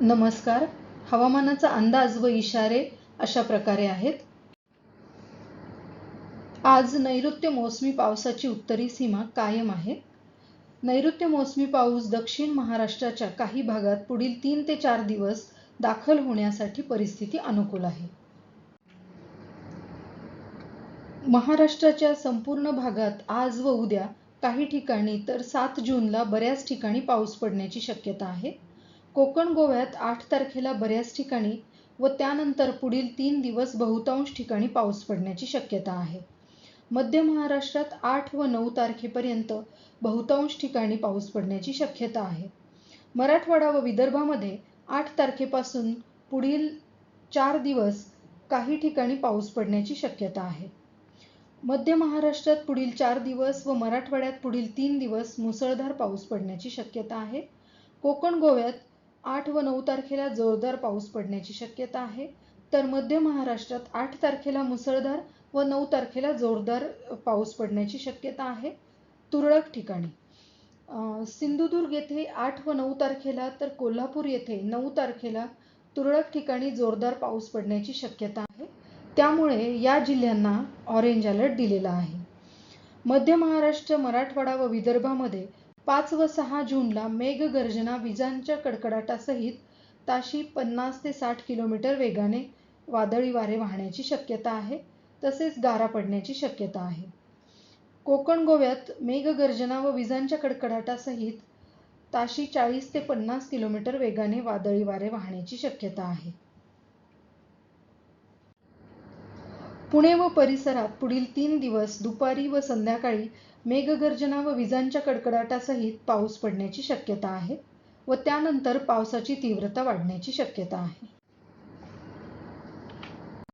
नमस्कार. हवामानाचा अंदाज व इशारे अशा प्रकारे आहेत. आज नैऋत्य मोसमी पावसाची उत्तरी सीमा कायम आहे. नैऋत्य मोसमी पाऊस दक्षिण महाराष्ट्राच्या काही भागात पुढील तीन ते चार दिवस दाखल होण्यासाठी परिस्थिती अनुकूल आहे. महाराष्ट्राच्या संपूर्ण भागात आज व उद्या काही ठिकाणी तर सात जूनला बऱ्याच ठिकाणी पाऊस पडण्याची शक्यता आहे. कोकण गोव्यात आठ तारखेला बऱ्याच ठिकाणी व त्यानंतर पुढील तीन दिवस बहुतांश ठिकाणी पाऊस पडण्याची शक्यता आहे. मध्य महाराष्ट्रात आठ व नऊ तारखेपर्यंत बहुतांश ठिकाणी पाऊस पडण्याची शक्यता आहे. मराठवाडा व विदर्भामध्ये आठ तारखेपासून पुढील चार दिवस काही ठिकाणी पाऊस पडण्याची शक्यता आहे. मध्य महाराष्ट्रात पुढील चार दिवस व मराठवाड्यात पुढील तीन दिवस मुसळधार पाऊस पडण्याची शक्यता आहे. कोकण गोव्यात आठ व नऊ तारखेला जोरदार पाऊस पडण्याची शक्यता आहे. तर मध्य महाराष्ट्रात आठ तारखेला मुसळधार व नऊ तारखेला जोरदार पाऊस पडण्याची शक्यता आहे. तुरळक ठिकाणी सिंधुदुर्ग येथे आठ व नऊ तारखेला तर कोल्हापूर येथे नऊ तारखेला तुरळक ठिकाणी जोरदार पाऊस पडण्याची शक्यता आहे. त्यामुळे या जिल्ह्यांना ऑरेंज अलर्ट दिलेला आहे. मध्य महाराष्ट्र मराठवाडा व विदर्भामध्ये पाच व सहा जूनला मेघगर्जना विजांच्या कडकडाटासहित ताशी पन्नास ते साठ किलोमीटर वेगाने वादळी वारे वाहण्याची शक्यता आहे तसेच गारा पडण्याची शक्यता आहे. कोकण गोव्यात मेघगर्जना व विजांच्या कडकडाटासहित ताशी चाळीस ते पन्नास किलोमीटर वेगाने वादळी वारे वाहण्याची शक्यता आहे. पुणे व परिसरात पुढील तीन दिवस दुपारी व संध्याकाळी मेघगर्जना व विजांच्या कडकडाटासहित पाऊस पडण्याची शक्यता आहे व त्यानंतर पावसाची तीव्रता वाढण्याची शक्यता आहे.